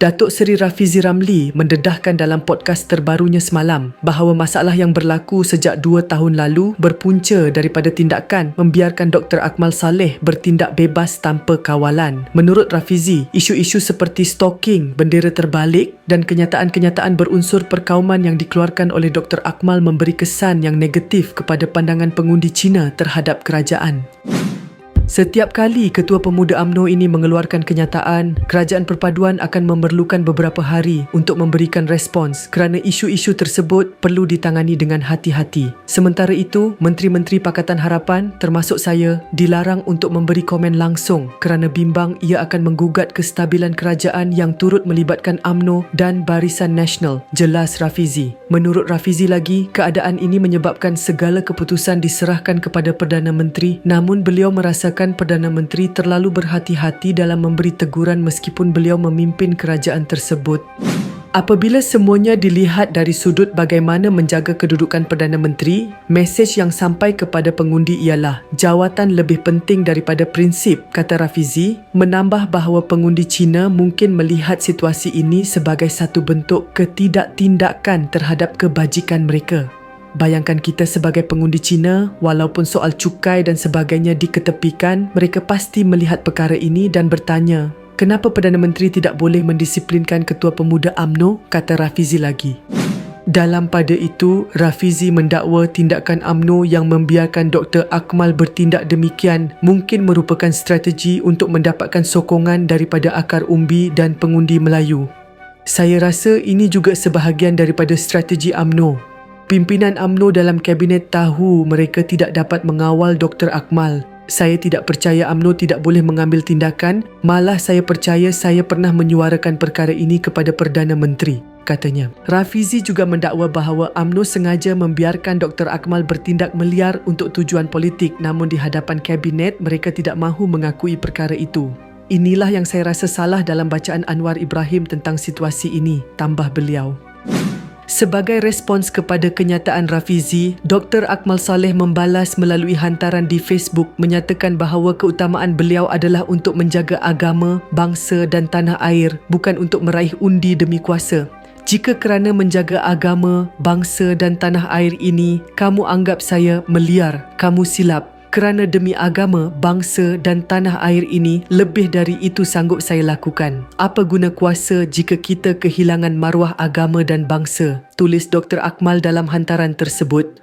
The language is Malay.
Datuk Seri Rafizi Ramli mendedahkan dalam podcast terbarunya semalam bahawa masalah yang berlaku sejak dua tahun lalu berpunca daripada tindakan membiarkan Dr. Akmal Saleh bertindak bebas tanpa kawalan. Menurut Rafizi, isu-isu seperti stalking, bendera terbalik dan kenyataan-kenyataan berunsur perkauman yang dikeluarkan oleh Dr. Akmal memberi kesan yang negatif kepada pandangan pengundi Cina terhadap kerajaan. Setiap kali Ketua Pemuda AMNO ini mengeluarkan kenyataan, Kerajaan Perpaduan akan memerlukan beberapa hari untuk memberikan respons kerana isu-isu tersebut perlu ditangani dengan hati-hati. Sementara itu, Menteri-Menteri Pakatan Harapan termasuk saya dilarang untuk memberi komen langsung kerana bimbang ia akan menggugat kestabilan kerajaan yang turut melibatkan AMNO dan Barisan Nasional, jelas Rafizi. Menurut Rafizi lagi, keadaan ini menyebabkan segala keputusan diserahkan kepada Perdana Menteri namun beliau merasakan Perdana Menteri terlalu berhati-hati dalam memberi teguran meskipun beliau memimpin kerajaan tersebut. Apabila semuanya dilihat dari sudut bagaimana menjaga kedudukan Perdana Menteri, mesej yang sampai kepada pengundi ialah jawatan lebih penting daripada prinsip, kata Rafizi, menambah bahawa pengundi Cina mungkin melihat situasi ini sebagai satu bentuk ketidaktindakan terhadap kebajikan mereka. Bayangkan kita sebagai pengundi Cina, walaupun soal cukai dan sebagainya diketepikan, mereka pasti melihat perkara ini dan bertanya, kenapa Perdana Menteri tidak boleh mendisiplinkan Ketua Pemuda AMNO, kata Rafizi lagi. Dalam pada itu, Rafizi mendakwa tindakan AMNO yang membiarkan Dr. Akmal bertindak demikian mungkin merupakan strategi untuk mendapatkan sokongan daripada akar umbi dan pengundi Melayu. Saya rasa ini juga sebahagian daripada strategi AMNO Pimpinan AMNO dalam kabinet tahu mereka tidak dapat mengawal Dr. Akmal. Saya tidak percaya AMNO tidak boleh mengambil tindakan, malah saya percaya saya pernah menyuarakan perkara ini kepada Perdana Menteri, katanya. Rafizi juga mendakwa bahawa AMNO sengaja membiarkan Dr. Akmal bertindak meliar untuk tujuan politik namun di hadapan kabinet mereka tidak mahu mengakui perkara itu. Inilah yang saya rasa salah dalam bacaan Anwar Ibrahim tentang situasi ini, tambah beliau. Sebagai respons kepada kenyataan Rafizi, Dr. Akmal Saleh membalas melalui hantaran di Facebook menyatakan bahawa keutamaan beliau adalah untuk menjaga agama, bangsa dan tanah air bukan untuk meraih undi demi kuasa. Jika kerana menjaga agama, bangsa dan tanah air ini, kamu anggap saya meliar, kamu silap kerana demi agama, bangsa dan tanah air ini lebih dari itu sanggup saya lakukan. Apa guna kuasa jika kita kehilangan maruah agama dan bangsa? Tulis Dr. Akmal dalam hantaran tersebut.